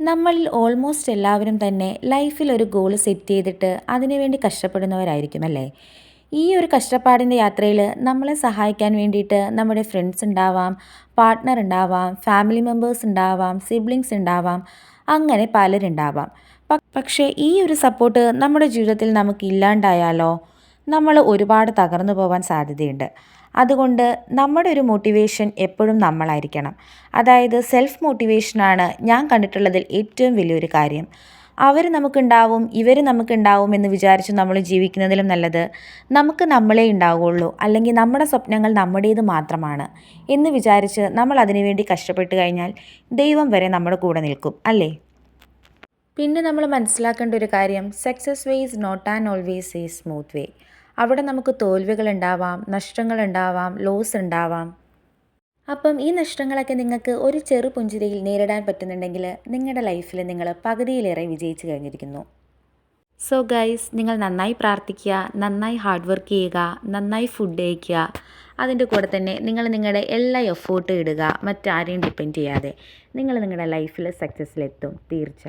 നമ്മളിൽ ഓൾമോസ്റ്റ് എല്ലാവരും തന്നെ ലൈഫിൽ ഒരു ഗോൾ സെറ്റ് ചെയ്തിട്ട് അതിനുവേണ്ടി കഷ്ടപ്പെടുന്നവരായിരിക്കും അല്ലേ ഈ ഒരു കഷ്ടപ്പാടിന്റെ യാത്രയിൽ നമ്മളെ സഹായിക്കാൻ വേണ്ടിയിട്ട് നമ്മുടെ ഫ്രണ്ട്സ് ഉണ്ടാവാം പാർട്ട്ണർ ഉണ്ടാവാം ഫാമിലി മെമ്പേഴ്സ് ഉണ്ടാവാം സിബ്ലിങ്സ് ഉണ്ടാവാം അങ്ങനെ പലരുണ്ടാവാം. പക്ഷേ ഈ ഒരു സപ്പോർട്ട് നമ്മുടെ ജീവിതത്തിൽ നമുക്ക് ഇല്ലാണ്ടായാലോ? നമ്മൾ ഒരുപാട് തകർന്നു പോകാൻ സാധ്യതയുണ്ട്. അതുകൊണ്ട് നമ്മുടെ ഒരു മോട്ടിവേഷൻ എപ്പോഴും നമ്മളായിരിക്കണം. അതായത് സെൽഫ് മോട്ടിവേഷനാണ് ഞാൻ കണ്ടിട്ടുള്ളതിൽ ഏറ്റവും വലിയൊരു കാര്യം. അവർ നമുക്കുണ്ടാവും ഇവർ നമുക്കുണ്ടാവും എന്ന് വിചാരിച്ച് നമ്മൾ ജീവിക്കുന്നതിലും നല്ലത് നമുക്ക് നമ്മളെ ഉണ്ടാവുകയുള്ളൂ അല്ലെങ്കിൽ നമ്മുടെ സ്വപ്നങ്ങൾ നമ്മുടേത് മാത്രമാണ് എന്ന് വിചാരിച്ച് നമ്മൾ അതിനുവേണ്ടി കഷ്ടപ്പെട്ട് കഴിഞ്ഞാൽ ദൈവം വരെ നമ്മുടെ കൂടെ നിൽക്കും അല്ലേ? പിന്നെ നമ്മൾ മനസ്സിലാക്കേണ്ട ഒരു കാര്യം success way is not and always ഈ സ്മൂത്ത് വേ അവിടെ നമുക്ക് തോൽവികൾ ഉണ്ടാവാം നഷ്ടങ്ങൾ ഉണ്ടാവാം. ലോസ് ഉണ്ടാവാം അപ്പം ഈ നഷ്ടങ്ങളൊക്കെ നിങ്ങൾക്ക് ഒരു ചെറു പുഞ്ചിരിയിൽ നേരിടാൻ പറ്റുന്നുണ്ടെങ്കിൽ നിങ്ങളുടെ ലൈഫിൽ നിങ്ങൾ പകുതിയിലേറെ വിജയിച്ചു കഴിഞ്ഞിരിക്കുന്നു. സോ ഗൈസ് നിങ്ങൾ നന്നായി പ്രാർത്ഥിക്കുക നന്നായി ഹാർഡ് വർക്ക് ചെയ്യുക നന്നായി ഫുഡ് കഴിക്കുക. അതിന്റെ കൂടെ തന്നെ നിങ്ങൾ നിങ്ങളുടെ എല്ലാ എഫേർട്ടും ഇടുക മറ്റാരെയും ഡിപ്പെൻഡ് ചെയ്യാതെ നിങ്ങൾ നിങ്ങളുടെ ലൈഫിൽ സക്സസ്സിലെത്തും തീർച്ച.